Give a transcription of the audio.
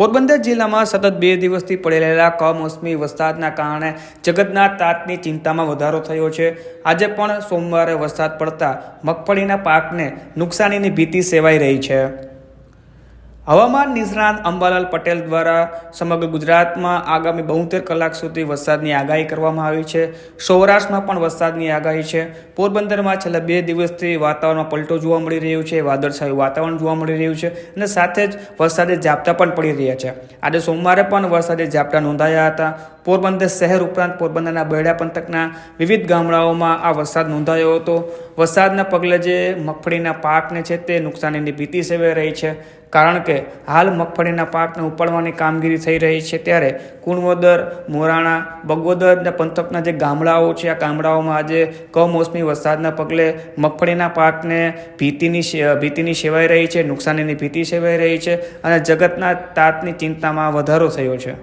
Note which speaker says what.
Speaker 1: પોરબંદર જિલ્લામાં સતત બે દિવસથી પડી રહેલા કમોસમી વરસાદના કારણે જગતના તાતની ચિંતામાં વધારો થયો છે. આજે પણ સોમવારે વરસાદ પડતા મગફળીના પાકને નુકસાનીની ભીતિ સેવાઈ રહી છે. હવામાન નિષ્ણાત અંબાલાલ પટેલ દ્વારા સમગ્ર ગુજરાતમાં આગામી બોતેર કલાક સુધી વરસાદની આગાહી કરવામાં આવી છે. સૌરાષ્ટ્રમાં પણ વરસાદની આગાહી છે. પોરબંદરમાં છેલ્લા બે દિવસથી વાતાવરણમાં પલટો જોવા મળી રહ્યું છે. વાદળછાયું વાતાવરણ જોવા મળી રહ્યું છે અને સાથે જ વરસાદે ઝાપટા પણ પડી રહ્યા છે. આજે સોમવારે પણ વરસાદે ઝાપટા નોંધાયા હતા. પોરબંદર શહેર ઉપરાંત પોરબંદરના બેડા પંથકના વિવિધ ગામડાઓમાં આ વરસાદ નોંધાયો હતો. વરસાદના પગલે જે મગફળીના પાકને છે તે નુકસાનીની ભીતિ સેવાઈ રહી છે. કારણ કે હાલ મગફળીના પાકને ઉપાડવાની કામગીરી થઈ રહી છે ત્યારે કુણવદર, મોરાણા બગોદર પંથકના જે ગામડાઓ છે, આ ગામડાઓમાં આજે કમોસમી વરસાદના પગલે મગફળીના પાકને ભીતિની ભીતિની સેવાઈ રહી છે, નુકસાનીની ભીતિ સેવાઈ રહી છે અને જગતના તાતની ચિંતામાં વધારો થયો છે.